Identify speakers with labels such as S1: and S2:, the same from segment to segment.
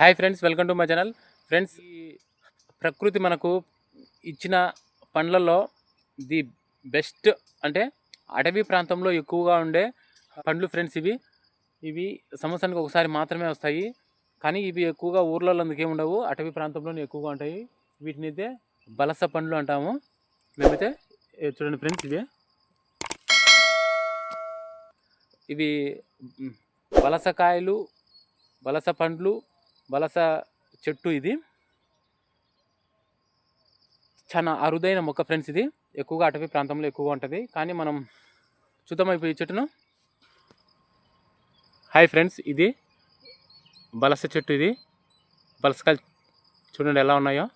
S1: Hi friends welcome to my channel. Friends ప్రకృతి మనకు ఇచ్చిన పండ్లలో ది బెస్ట్ అంటే అటవీ ప్రాంతంలో ఎక్కువగా ఉండే పండ్లు ఫ్రెండ్స్ ఇవి. ఇవి సంవత్సరానికి ఒకసారి మాత్రమే వస్తాయి. కానీ ఇవి ఎక్కువగా ఊర్లలో అందుకే ఉండవు అటవీ ప్రాంతంలోనే ఎక్కువగా ఉంటాయి. వీటిని అయితే బలస పండ్లు అంటాము. మేమైతే చూడండి ఫ్రెండ్స్ ఇవి. ఇవి మ్, బలసకాయలు బలస పండ్లు బలస చెట్టు ఇది. చాలా అరుదైన మొక్క ఫ్రెండ్స్ ఇది. ఎక్కువగా అటవీ ప్రాంతంలో ఎక్కువగా ఉంటుంది. కానీ మనం చూద్దాం ఈ చెట్టును. హాయ్ ఫ్రెండ్స్ ఇది బలస చెట్టు ఇది. బలసకాయలు చూడండి ఎలా ఉన్నాయో.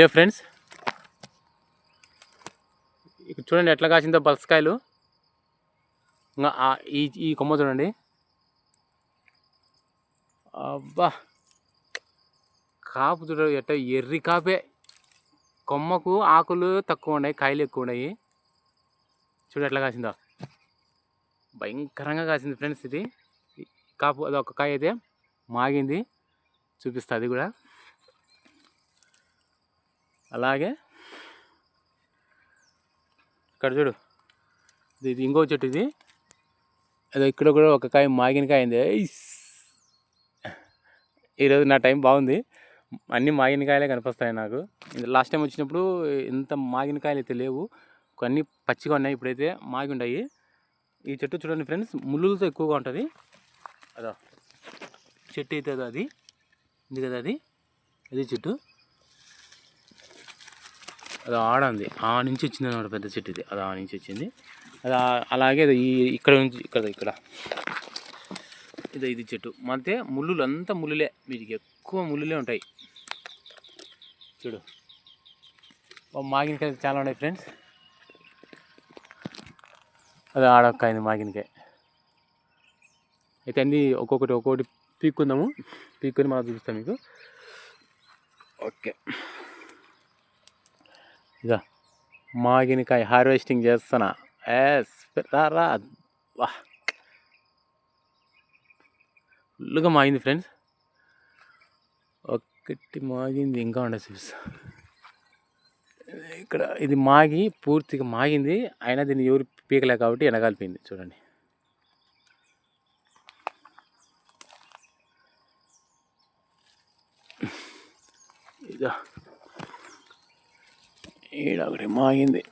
S1: ఏ ఫ్రెండ్స్ ఇక్కడ చూడండి ఎట్లా కాసిందో బలసకాయలు ఇంకా ఈ ఈ కొమ్మ చూడండి. అబ్బా. కాపు చూడ ఎట్ట ఎర్రి కాపే. కొమ్మకు ఆకులు తక్కువ ఉన్నాయి కాయలు ఎక్కువ ఉన్నాయి. చూడు ఎట్లా కాసిందో. భయంకరంగా కాసింది ఫ్రెండ్స్ ఇది. కాపు అది ఒక కాయ అయితే మాగింది. చూపిస్తా అది కూడా. అలాగే. ఇక్కడ చూడు. ఇది ఇది ఇంకో చెట్టు ఇది. అదే ఇక్కడ కూడా ఒక కాయ మాగిన కాయ ఉంది. ఐస్. ఈరోజు నా టైం బాగుంది. అన్నీ మాగిన కాయలే కనిపిస్తాయి నాకు. లాస్ట్ టైం వచ్చినప్పుడు ఇంత మాగిన కాయలు అయితే లేవు. కొన్ని పచ్చిగా ఉన్నాయి ఇప్పుడైతే మాగి ఉన్నాయి ఈ చెట్టు చూడండి ఫ్రెండ్స్ ముళ్ళులతో ఎక్కువగా ఉంటుంది. అదో. చెట్టు అయితే అదో అది. ఇది కదా అది? అది చెట్టు. అది ఆడ ఉంది. ఆ నుంచి వచ్చింది అనమాట పెద్ద చెట్టు ఇది. అది ఆ నుంచి వచ్చింది. అది అలాగే ఈ ఇక్కడ నుంచి ఇక్కడ ఇక్కడ. ఇది ఇది చెట్టు. అంతే ముళ్ళులు అంతా ముళ్ళులే. వీటికి ఎక్కువ ముళ్ళులే ఉంటాయి. చూడు. మాగినకాయ చాలా ఉన్నాయి ఫ్రెండ్స్ అది ఆడొక్కాయింది మాగినకాయ. అయితే అన్నీ ఒక్కొక్కటి ఒక్కొక్కటి పీక్కుందాము. పీక్కుని మనం చూపిస్తాం మీకు. ఓకే. ఇదా. మాగినకాయ హార్వెస్టింగ్ చేస్తున్నా. ఎస్ రా రా. వా ఫుల్గా మాగింది ఫ్రెండ్స్. ఒక్కటి మాగింది ఇంకా ఉండే చూపిస్తా ఇక్కడ ఇది మాగి పూర్తిగా మాగింది. అయినా దీన్ని ఎవరు పీకలే కాబట్టి వెనకాలిపోయింది చూడండి. ఇదా ఈడ ఒకటి మాగింది.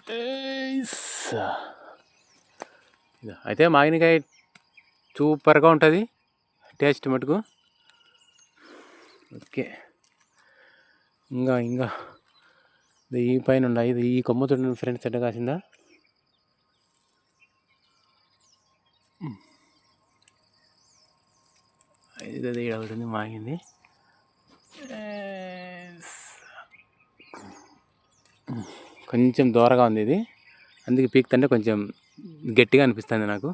S1: అయితే మాగినకాయ సూపర్గా ఉంటుంది. టేస్ట్ మటుకు. ఓకే. ఇంకా ఇంకా. ఇది ఈ పైన ఉన్నాయి ఇది ఈ కొమ్మ చూడండి ఫ్రెండ్స్ ఎట్ట కాసిందా? ఇది అది ఈడ ఒకటి ఉంది మాగింది కొంచెం దూరగా ఉంది ఇది. అందుకే పీక్తంటే కొంచెం గట్టిగా అనిపిస్తుంది నాకు.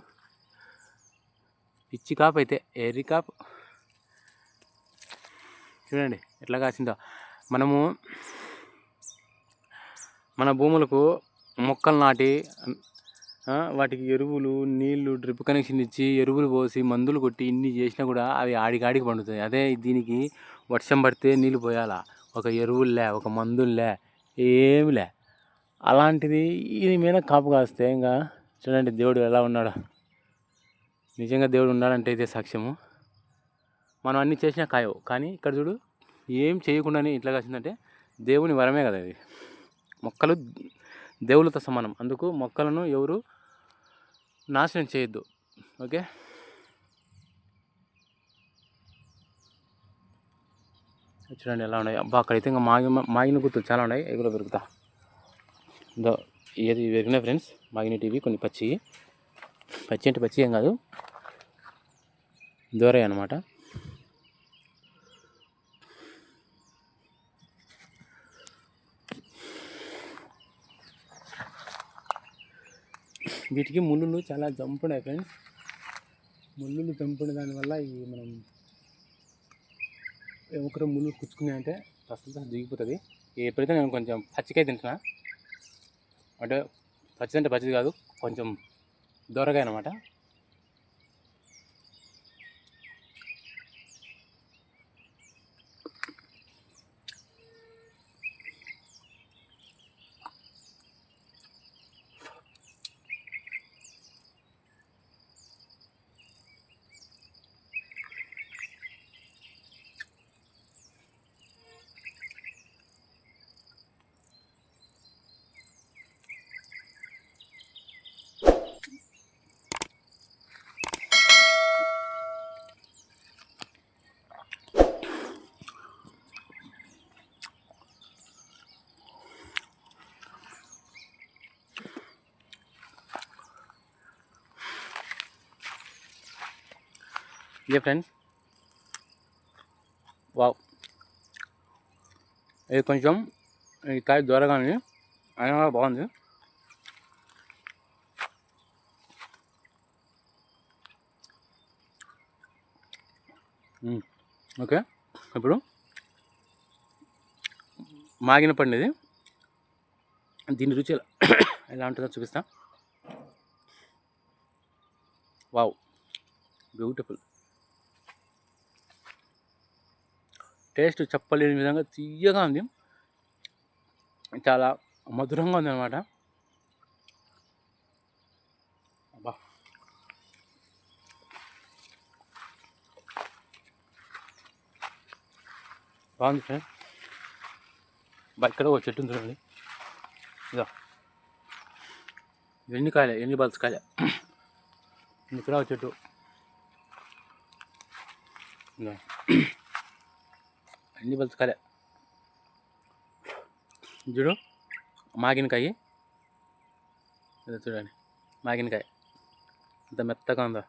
S1: పిచ్చి కాపు అయితే ఎర్రి కాపు. చూడండి ఎట్లా కాసిందో. మనము మన భూములకు మొక్కలు నాటి వాటికి ఎరువులు నీళ్ళు డ్రిప్ కనెక్షన్ ఇచ్చి ఎరువులు పోసి మందులు కొట్టి ఇన్ని చేసినా కూడా అవి ఆడికాడికి పండుతాయి. అదే దీనికి వర్షం పడితే నీళ్ళు పోయాలా? ఒక ఎరువులే ఒక మందులే ఏమిలే. అలాంటిది ఇది మీద కాపు కాస్తే ఇంకా చూడండి దేవుడు ఎలా ఉన్నాడో. నిజంగా దేవుడు ఉన్నాడంటే ఇదే సాక్ష్యము. మనం అన్ని చేసినా కాయవు కానీ ఇక్కడ చూడు ఏం చేయకుండానే ఇట్లా కాసిందంటే దేవుని వరమే కదా ఇది. మొక్కలు దేవులతో సమానం. అందుకు మొక్కలను ఎవరు నాశనం చేయొద్దు. ఓకే? చూడండి ఎలా ఉన్నాయి. అబ్బా అక్కడైతే ఇంకా మాగి మాగిన గుర్తులు చాలా ఉన్నాయి. ఎగులో దొరుకుతా. దో ఏది పెరిగినాయి ఫ్రెండ్స్? మాగిన టీవీ కొన్ని పచ్చి పచ్చి అంటే పచ్చి ఏం కాదు. దూరే అనమాట వీటికి ముళ్ళు చాలా జంపున్నాయి ఫ్రెండ్స్. ముళ్ళు జంపున దానివల్ల ఈ మనం ఒకరు ముళ్ళు కుచ్చుకున్నాయంటే ప్రస్తుతం దిగిపోతుంది. ఎప్పుడైతే నేను కొంచెం పచ్చికాయ తింటున్నా అంటే పచ్చిది అంటే పచ్చిది కాదు కొంచెం దొరగాయనమాట ఇదే ఫ్రెండ్స్ వావ్ ఇది కొంచెం ఈ కాయ దూరగా ఉంది. అయినా కూడా బాగుంది. Hmm. ఓకే ఇప్పుడు మాగిన పండు ఇది దీని రుచి ఎలా ఎలా ఉంటుందో చూపిస్తా. వావ్ బ్యూటిఫుల్ టేస్ట్ చెప్పలేని విధంగా తీయగా ఉంది. చాలా మధురంగా ఉంది అనమాట అబ్బా. బాగుంది ఫ్రెండ్ బా ఇక్కడ ఒక చెట్టు ఉంది చూడండి. ఇదో. ఎన్ని కాయలే? ఎన్ని బల్స్ కాయలే? ఇక్కడ ఒక చెట్టు. ఇదో. ఎన్ని బల్స్ కాయలే చూడు మాగినకాయ ఇదో చూడండి మాగినకాయ ఎంత మెత్తగా ఉందో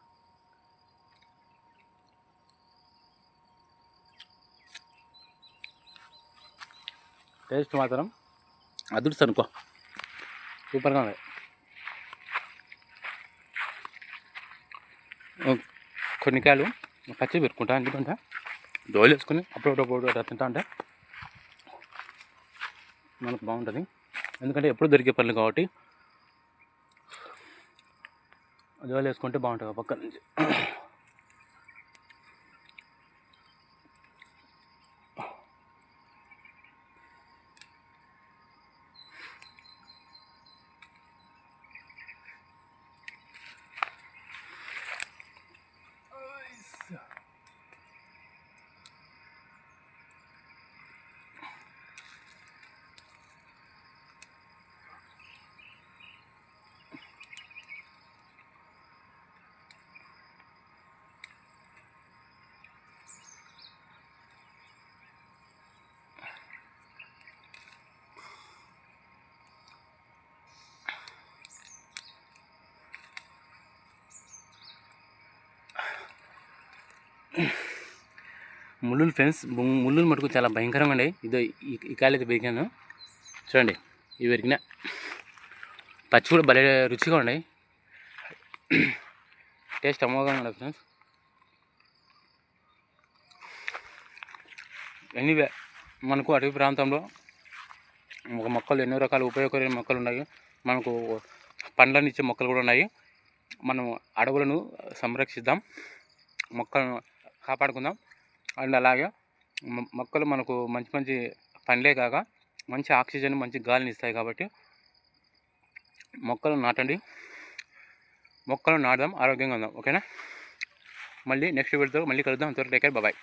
S1: టేస్ట్ మాత్రం అదృష్టం అనుకో సూపర్గా ఉంది కొన్ని కాయలు పచ్చి పెట్టుకుంటా ఎందుకంటే దోలు వేసుకొని అప్పుడప్పుడు అట్లా తింటా అంటే మనకు బాగుంటుంది. ఎందుకంటే ఎప్పుడు దొరికే పనులు కాబట్టి దోలు వేసుకుంటే బాగుంటుంది పక్కన పక్క నుంచి. ముళ్ళులు ఫ్రెండ్స్ ముళ్ళులు మటుకు చాలా భయంకరంగా ఉన్నాయి. ఇదో ఈ ఈ బెరికాను చూడండి ఇవి పెరిగిన. పచ్చి కూడా భలే రుచిగా ఉన్నాయి. టేస్ట్ అమోఘంగా ఉండదు ఫ్రెండ్స్. ఎనీవే మనకు అటవీ ప్రాంతంలో ఒక మొక్కలు ఎన్నో రకాల ఉపయోగకరమైన మొక్కలు ఉన్నాయి. మనకు పండ్లను ఇచ్చే మొక్కలు కూడా ఉన్నాయి. మనం అడవులను సంరక్షిద్దాం. మొక్కలను కాపాడుకుందాం. అండ్ అలాగే మొక్కలు మనకు మంచి మంచి పండ్లే కాక మంచి ఆక్సిజన్ మంచి గాలిని ఇస్తాయి కాబట్టి మొక్కలు నాటండి. మొక్కలు నాటదాం ఆరోగ్యంగా ఉందాం. ఓకేనా? మళ్ళీ నెక్స్ట్ వీడియోతో మళ్ళీ కలుద్దాం. అంతవరకు టేకర్ బాయ్.